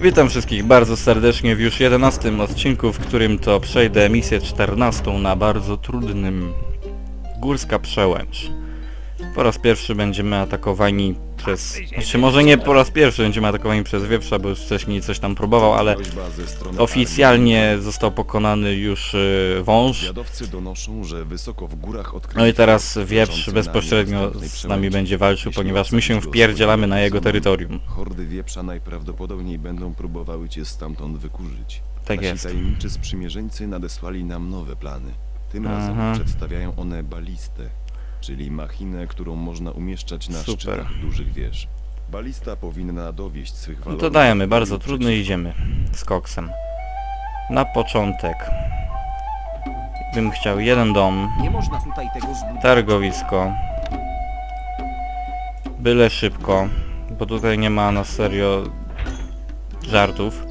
Witam wszystkich bardzo serdecznie w już 11 odcinku, w którym to przejdę misję 14 na bardzo trudnym Górska Przełęcz. Po raz pierwszy będziemy atakowani przez... Znaczy może nie po raz pierwszy będziemy atakowani przez wieprza, bo już wcześniej coś tam próbował, ale oficjalnie został pokonany już y, wąż. No i teraz wieprz bezpośrednio z nami będzie walczył, ponieważ my się wpierdzielamy na jego terytorium. Hordy wieprza najprawdopodobniej będą próbowały cię stamtąd wykurzyć. Tak jest. tajemniczy sprzymierzeńcy nadesłali nam nowe plany. Tym razem Aha. przedstawiają one balistę, czyli machinę, którą można umieszczać na Super. szczytach dużych wież. Balista powinna dowieść swych No walorów to dajemy, bardzo przeciwników. idziemy z koksem. Na początek bym chciał jeden dom, targowisko, byle szybko, bo tutaj nie ma na serio żartów.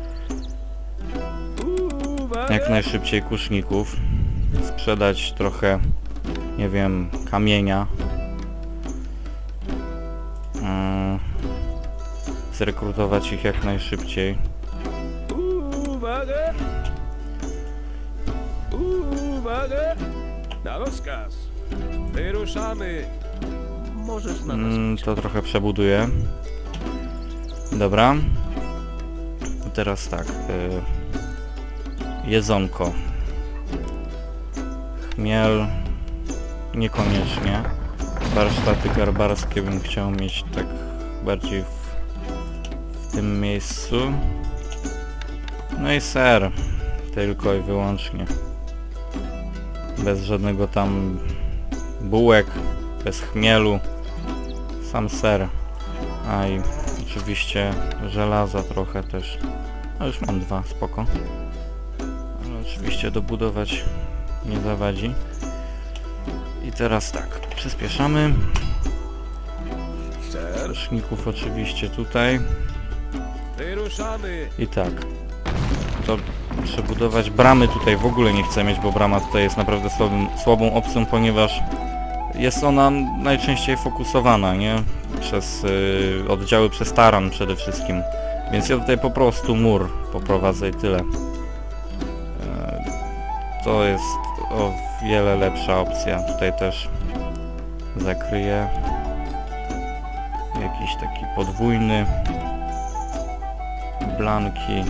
Jak najszybciej kuszników, sprzedać trochę, nie wiem, kamienia. Mm, zrekrutować ich jak najszybciej. Uwaga! Uwaga! Na rozkaz! Wyruszamy! Możesz na nas Mm, to trochę przebuduję. Dobra. Teraz tak. Y, jedzonko. Chmiel. Niekoniecznie. Warsztaty garbarskie bym chciał mieć tak bardziej w, w tym miejscu. No i ser. Tylko i wyłącznie. Bez żadnego tam bułek, bez chmielu. Sam ser. A i oczywiście żelaza trochę też. No już mam dwa, spoko. Ale oczywiście dobudować nie zawadzi. I teraz tak, przyspieszamy. Ser, Ruszników oczywiście tutaj. I tak. To przebudować bramy tutaj w ogóle nie chcę mieć, bo brama tutaj jest naprawdę słabym, słabą opcją, ponieważ jest ona najczęściej fokusowana, nie? Przez y, oddziały przez taran przede wszystkim. Więc ja tutaj po prostu mur poprowadzę i tyle. E, to jest o wiele lepsza opcja. Tutaj też zakryję jakiś taki podwójny blanki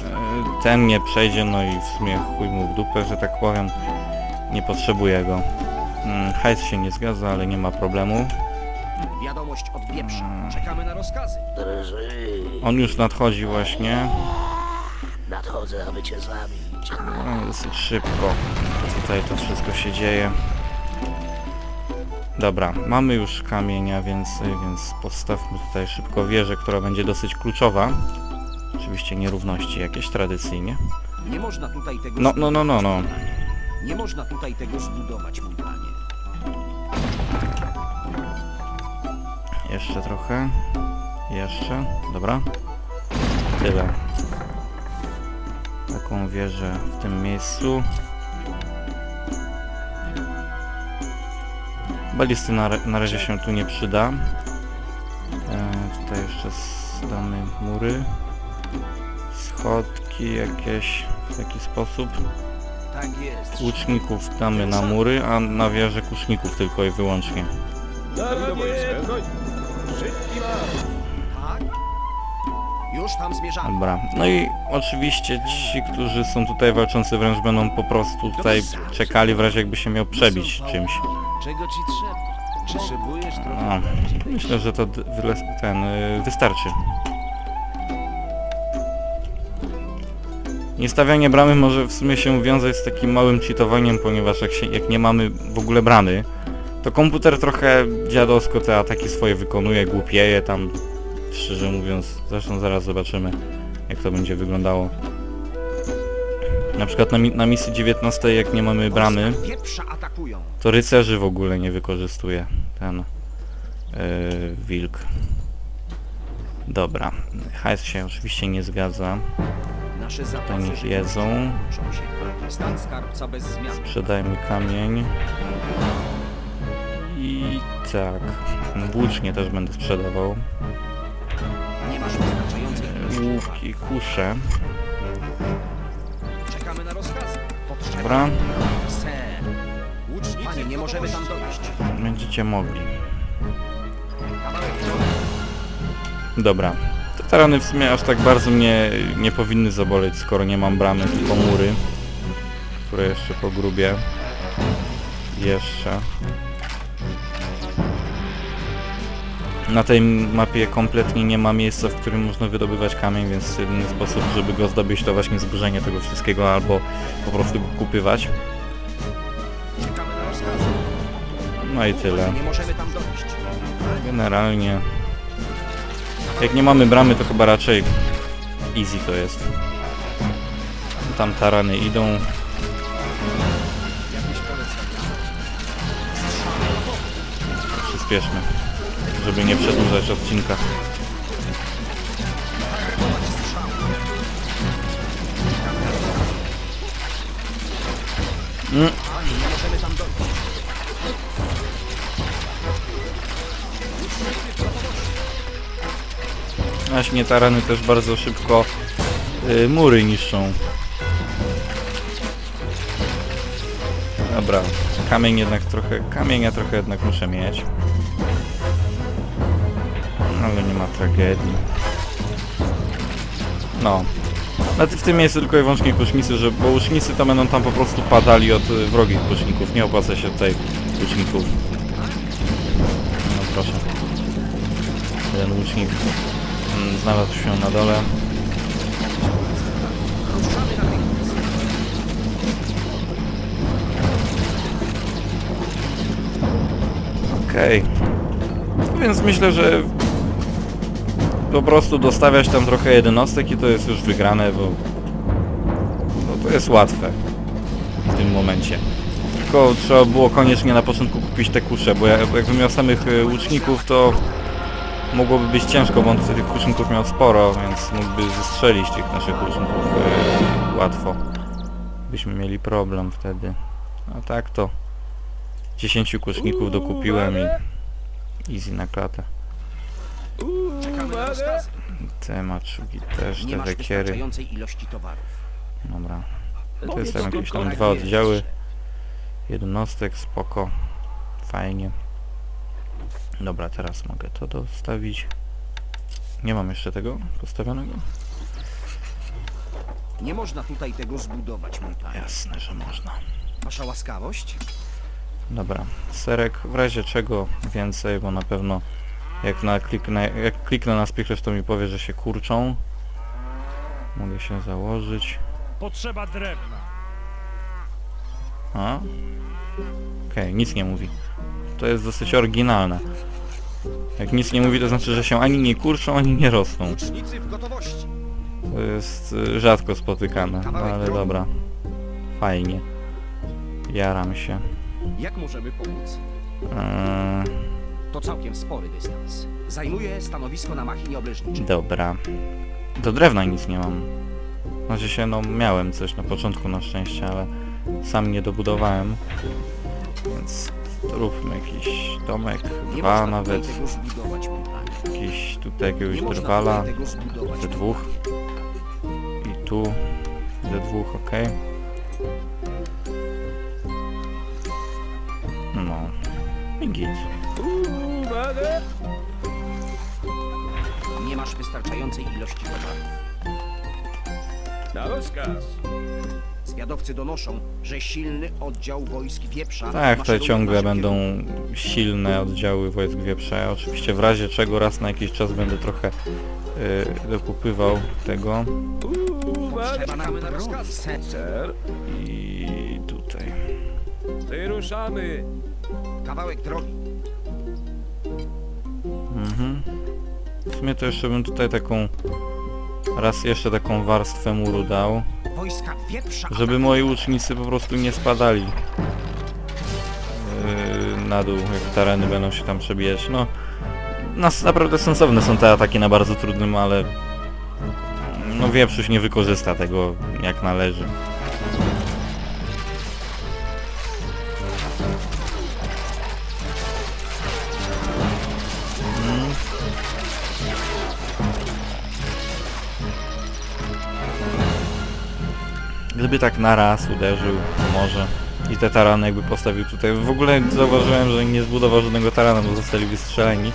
E, ten nie przejdzie, no i w sumie chuj mu w dupę, że tak powiem nie potrzebuję go Mm, hajs się nie zgadza, ale nie ma problemu Wiadomość od wieprza. Czekamy na rozkazy. On już nadchodzi właśnie nadchodzę, aby cię zabić. No, dosyć szybko tutaj to wszystko się dzieje dobra, mamy już kamienia więcej, więc postawmy tutaj szybko wieżę, która będzie dosyć kluczowa oczywiście nierówności jakieś tradycyjnie Nie można tutaj tego no, no, no, no, no Nie można tutaj tego zbudować, mój panie. Jeszcze trochę. Jeszcze. Dobra. Tyle. Taką wieżę w tym miejscu. Balisty na, na razie się tu nie przyda. E, tutaj jeszcze damy mury. Schodki jakieś w taki sposób. Tak. Łuczników damy na mury, a na wieżę kuszników tylko i wyłącznie. Już tam zmierzamy. Dobra, no i oczywiście ci, którzy są tutaj walczący wręcz będą po prostu tutaj czekali w razie jakby się miał przebić czymś. Czego ci trzeba? Potrzebujesz trochę A, myślę, że to ten y, wystarczy. Niestawianie bramy może w sumie się wiązać z takim małym cheatowaniem, ponieważ jak, się, jak nie mamy w ogóle bramy, to komputer trochę dziadowsko te ataki swoje wykonuje, głupieje tam, szczerze mówiąc. Zresztą zaraz zobaczymy, jak to będzie wyglądało. Na przykład na, na misji 19, jak nie mamy bramy, to rycerzy w ogóle nie wykorzystuje ten yy, wilk. Dobra, hajs się oczywiście nie zgadza. Nasze niech jedzą. Sprzedajmy kamień. I tak. Włócznie też będę sprzedawał. Główki, kusze. Czekamy na. Potrzeba. Dobra, Panie, nie możemy tam dojść. będziecie mogli. Dobra. Te tarany w sumie aż tak bardzo mnie nie powinny zaboleć, skoro nie mam bramy, tylko mury, które jeszcze pogrubię. Jeszcze. Na tej mapie kompletnie nie ma miejsca, w którym można wydobywać kamień, więc jedyny sposób, żeby go zdobyć, to właśnie zburzenie tego wszystkiego, albo po prostu go kupywać. No i tyle. Generalnie... Jak nie mamy bramy, to chyba raczej easy to jest. Tam tarany idą. Przyspieszmy. Żeby nie przedłużać odcinka. Mm, Panie, nie możemy tam dojść. Właśnie tarany też bardzo szybko y, mury niszczą. Dobra, kamień jednak trochę, kamienia trochę jednak muszę mieć. Ma tragedii. No. Nawet w tym miejscu tylko i wyłącznie kusznicy, że, bo łucznicy to będą tam po prostu padali od y, wrogich łuczników. Nie opłaca się tutaj łuczników. No proszę. Jeden łucznik mm, znalazł się na dole. Okej. No Więc myślę, że po prostu dostawiać tam trochę jednostek i to jest już wygrane, bo no to jest łatwe w tym momencie. Tylko trzeba było koniecznie na początku kupić te kusze, bo ja- jakbym miał samych y, łuczników, to mogłoby być ciężko, bo on tych kuszynków miał sporo, więc mógłby zestrzelić tych naszych kuszynków e, łatwo. Byśmy mieli problem wtedy. A tak to 10 kuszników dokupiłem i easy na klatę. Te maczugi też, Nie te masz wekiery. wystarczającej ilości towarów. Dobra. To jest tam jakieś tam dwa oddziały jednostek, spoko. Fajnie. Dobra, teraz mogę to dostawić. Nie mam jeszcze tego postawionego? Nie można tutaj tego zbudować, mój panie. Jasne, że można. Wasza łaskawość? Dobra, serek w razie czego więcej, bo na pewno jak, na kliknę, jak kliknę na spichlerz to mi powie, że się kurczą. Mogę się założyć. Potrzeba drewna. A? Okej, nic nie mówi. To jest dosyć oryginalne. Jak nic nie mówi, to znaczy, że się ani nie kurczą, ani nie rosną. To jest y, rzadko spotykane, no ale dobra. Fajnie. Jaram się. Jak możemy pomóc? Eee, To całkiem spory dystans. Zajmuję stanowisko na machinie obleżniczej. dobra. Do drewna nic nie mam. Znaczy się, no miałem coś na początku na szczęście, ale sam nie dobudowałem. Więc zróbmy jakiś domek, Nie dwa nawet. zbudować. Jakiś tutaj jakiegoś Nie drwala. Ze dwóch. I tu. Ze dwóch, ok. No. I git. Masz wystarczającej ilości towarów. Na rozkaz. Zwiadowcy donoszą, że silny oddział wojsk wieprza... Tak, to ciągle będą silne oddziały wojsk wieprza. Ja oczywiście w razie czego raz na jakiś czas będę trochę y, dokupywał tego. Trzeba nam I tutaj. wyruszamy. Kawałek drogi. Mhm. Sumie to jeszcze bym tutaj taką raz jeszcze taką warstwę muru dał. Żeby moi łucznicy po prostu nie spadali yy, na dół, jak tereny będą się tam przebijać. No, nas naprawdę sensowne są te ataki na bardzo trudnym, ale no wieprzuś nie wykorzysta tego jak należy. Gdyby tak na raz uderzył, może. I te tarany jakby postawił tutaj. W ogóle zauważyłem, że nie zbudował żadnego tarana, bo zostali wystrzeleni.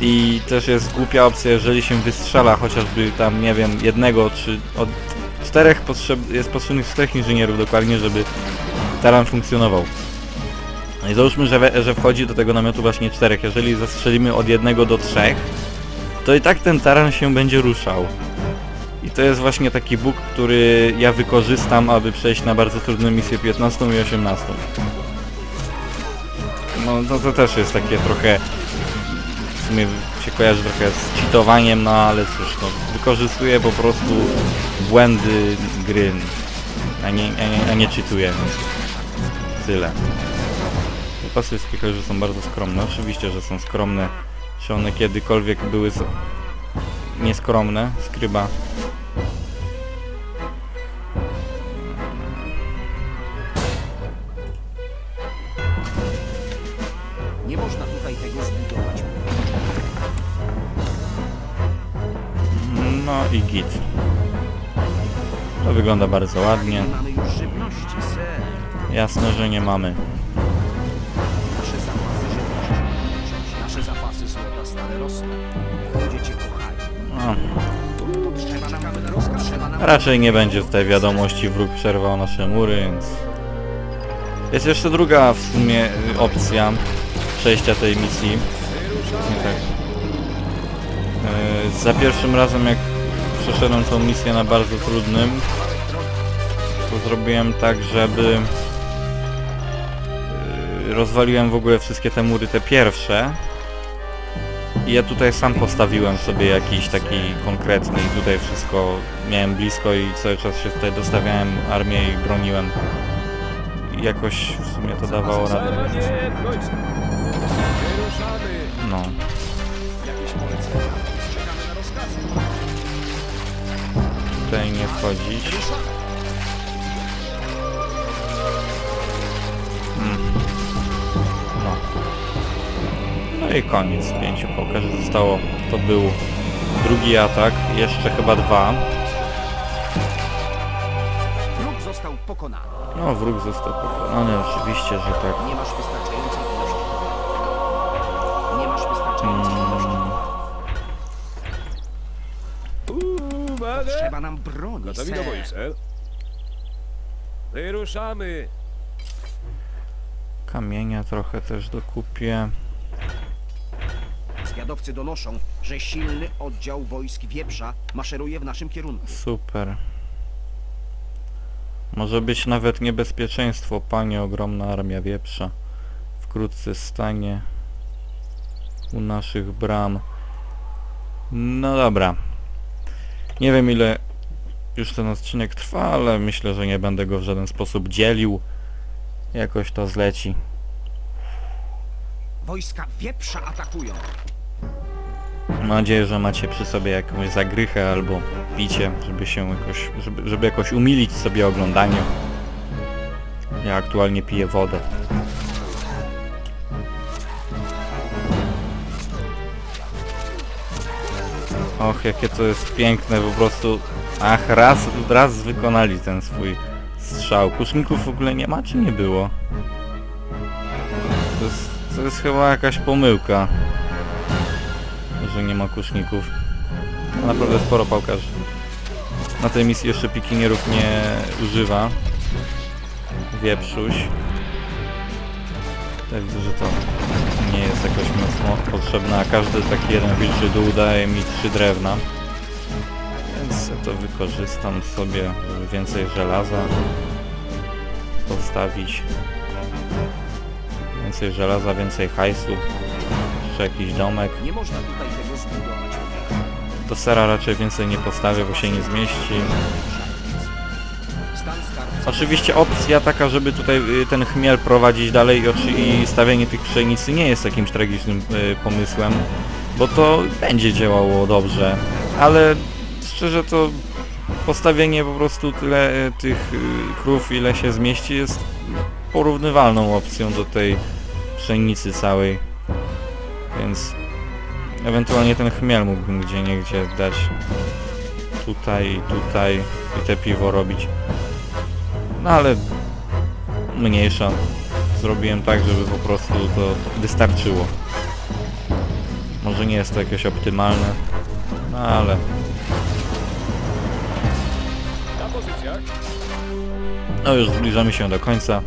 I też jest głupia opcja, jeżeli się wystrzela chociażby tam, nie wiem, jednego czy od czterech potrzeb jest potrzebnych czterech inżynierów dokładnie, żeby taran funkcjonował. No i załóżmy, że, we, że wchodzi do tego namiotu właśnie czterech. Jeżeli zastrzelimy od jednego do trzech, to i tak ten taran się będzie ruszał. I to jest właśnie taki bóg, który ja wykorzystam, aby przejść na bardzo trudną misję 15 i 18. No to, to też jest takie trochę... W sumie się kojarzy trochę z cheatowaniem, no ale cóż, no, wykorzystuję po prostu błędy gry, a nie, a nie, a nie cheatuję. Tyle. Są bardzo skromne. Oczywiście, że są skromne. Czy one kiedykolwiek były nieskromne? Skryba. I git. To wygląda bardzo ładnie. Jasne, że nie mamy. Nasze zapasy żywności. Nasze zapasy złota stale rosną. Ludzie cię kochają. No, raczej nie będzie tutaj wiadomości wróg przerwał nasze mury, więc... Jest jeszcze druga w sumie y, opcja przejścia tej misji. Nie tak. E, za pierwszym razem jak przeszedłem tą misję na bardzo trudnym, to zrobiłem tak, żeby e, rozwaliłem w ogóle wszystkie te mury, te pierwsze. I ja tutaj sam postawiłem sobie jakiś taki konkretny i tutaj wszystko miałem blisko i cały czas się tutaj dostawiałem armię i broniłem. I jakoś w sumie to dawało radę. No. Tutaj nie wchodzić. Mm. No. No i koniec pięciu pokaży zostało. To był drugi atak, jeszcze chyba dwa. Wróg został pokonany. No wróg został pokonany, oczywiście, że tak. Gotowi do boju, ser. Wyruszamy. kamienia trochę też dokupię. Zwiadowcy donoszą, że silny oddział wojsk Wieprza maszeruje w naszym kierunku. Super. Może być nawet niebezpieczeństwo, panie, ogromna armia wieprza. Wkrótce stanie u naszych bram. No dobra. Nie wiem ile już ten odcinek trwa, ale myślę, że nie będę go w żaden sposób dzielił. Jakoś to zleci. Wojska Wieprza atakują. Mam nadzieję, że macie przy sobie jakąś zagrychę albo picie, żeby się jakoś, żeby, żeby jakoś umilić sobie oglądanie. Ja aktualnie piję wodę. Och, jakie to jest piękne, po prostu... Ach, raz, raz wykonali ten swój strzał. Kuszników w ogóle nie ma, czy nie było? To jest, to jest chyba jakaś pomyłka że nie ma kuszników. A naprawdę sporo pałkarzy. Na tej misji jeszcze pikinierów nie używa. Wieprzuś. Ja widzę, że to nie jest jakoś mocno potrzebne, a każdy taki jeden wilczy dół daje mi trzy drewna. Więc to wykorzystam sobie, żeby więcej żelaza postawić. Więcej żelaza, więcej hajsu. Jeszcze jakiś domek. Nie można tutaj tego zbudować. Do sera raczej więcej nie postawię, bo się nie zmieści. Oczywiście opcja taka, żeby tutaj y, ten chmiel prowadzić dalej i stawianie tych pszenicy nie jest jakimś tragicznym y, pomysłem, bo to będzie działało dobrze, ale szczerze to postawienie po prostu tyle y, tych y, krów ile się zmieści jest porównywalną opcją do tej pszenicy całej, więc ewentualnie ten chmiel mógłbym gdzie niegdzie dać tutaj tutaj i te piwo robić. No ale mniejsza. Zrobiłem tak, żeby po prostu to wystarczyło. Może nie jest to jakieś optymalne, no ale no już zbliżamy się do końca.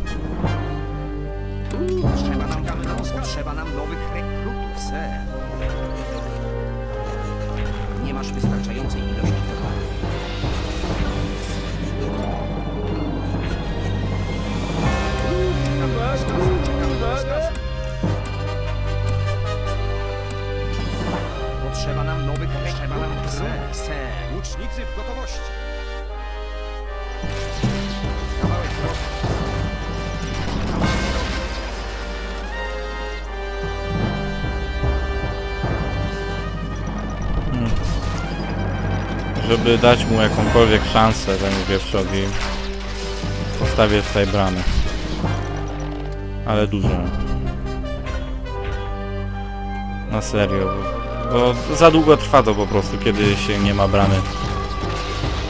Nam, nam nowych rekrutów, ser. Nie masz wystarczającej ilości Żeby dać mu jakąkolwiek szansę temu wieprzowi, postawię tutaj bramę. Ale dużą. Na serio, bo za długo trwa to po prostu, kiedy się nie ma bramy.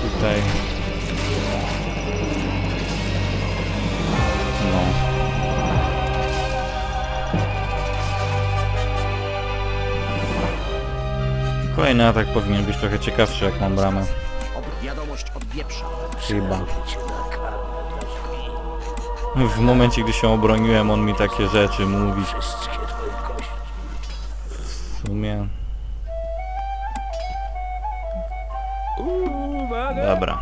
Tutaj. Kolejny atak powinien być trochę ciekawszy, jak mam bramę. Ob wiadomość od wieprza. Chyba. Świn. W momencie, gdy się obroniłem, on mi takie rzeczy mówi. W sumie... Dobra.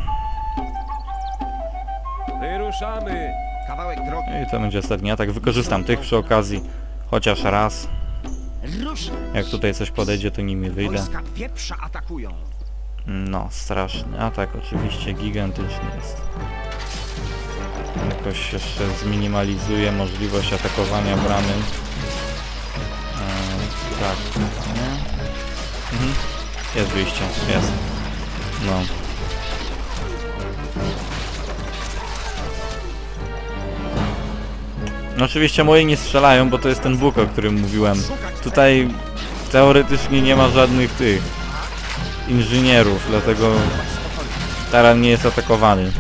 Wyruszamy. Kawałek drogi. I to będzie ostatni atak. Wykorzystam tych przy okazji. Chociaż raz. Jak tutaj coś podejdzie, to nimi wyjdę. No, straszny atak. Oczywiście gigantyczny jest. Jakoś jeszcze zminimalizuje możliwość atakowania bramy. Eee, tak, nie? Mhm. Jest wyjście, jest. No. No oczywiście moje nie strzelają, bo to jest ten Bóg, o którym mówiłem. Tutaj teoretycznie nie ma żadnych tych inżynierów, dlatego taran nie jest atakowany.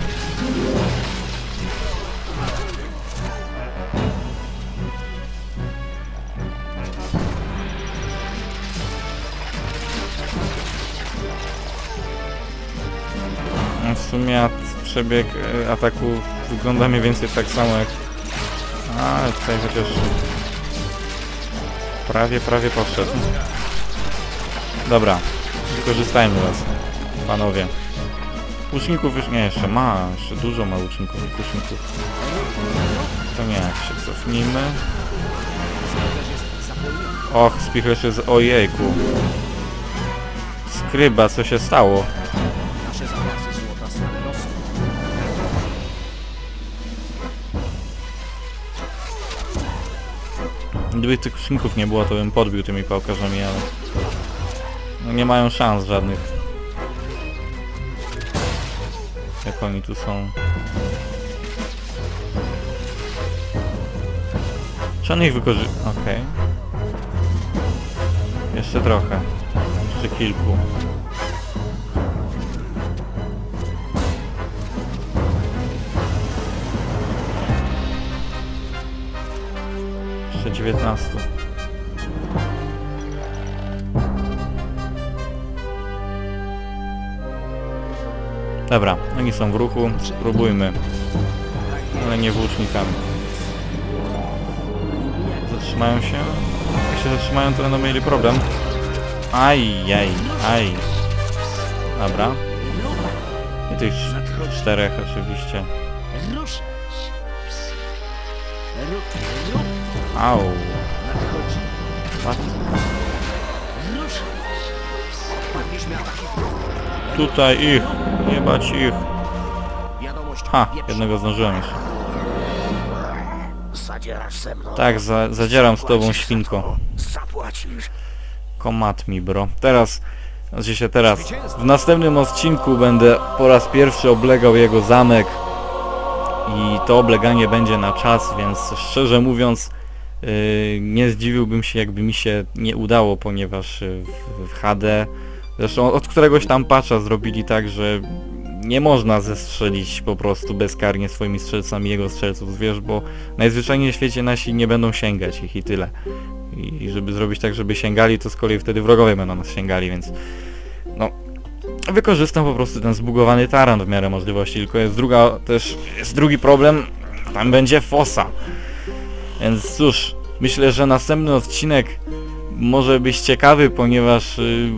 No W sumie przebieg e, ataku wygląda mniej więcej tak samo jak... A, tutaj chociaż... Prawie, prawie poszedł. Dobra, wykorzystajmy was, panowie. Łuczników już nie, jeszcze ma, jeszcze dużo ma łuczników i. To nie, jak się cofnijmy. Och, spichlerz jest, ojejku. Skryba, co się stało? Gdyby tych kuszników nie było, to bym podbił tymi pałkarzami, ale... No nie mają szans żadnych. Jak oni tu są. Czy on ich wykorzy... Okej. Jeszcze trochę. Jeszcze kilku. Jeszcze 19. Dobra, oni są w ruchu, spróbujmy. Ale nie włócznikami. Zatrzymają się? Jak się zatrzymają, to będą mieli problem. Aj, jaj, aj. Dobra. I tych cz- czterech oczywiście. Au. Nadchodzi. Tutaj ich. Jebać ich. Wiadomość Ha, jednego zdążyłem mną. Tak, za, zadzieram z tobą świnko. Komat mi, bro. Teraz, znaczy się teraz, w następnym odcinku będę po raz pierwszy oblegał jego zamek i to obleganie będzie na czas, więc szczerze mówiąc nie zdziwiłbym się jakby mi się nie udało, ponieważ yy, w, w HD Zresztą od któregoś tam patcha zrobili tak, że nie można zestrzelić po prostu bezkarnie swoimi strzelcami jego strzelców zwierz, bo najzwyczajniej w świecie nasi nie będą sięgać ich i tyle. I i żeby zrobić tak, żeby sięgali, to z kolei wtedy wrogowie będą nas sięgali, więc no wykorzystam po prostu ten zbugowany taran w miarę możliwości, tylko jest druga, też jest drugi problem, tam będzie fosa. Więc cóż, myślę, że następny odcinek może być ciekawy, ponieważ y,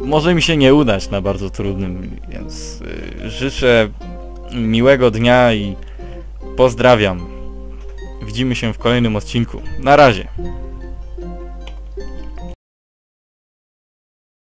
może mi się nie udać na bardzo trudnym, więc y, życzę miłego dnia i pozdrawiam. Widzimy się w kolejnym odcinku. Na razie.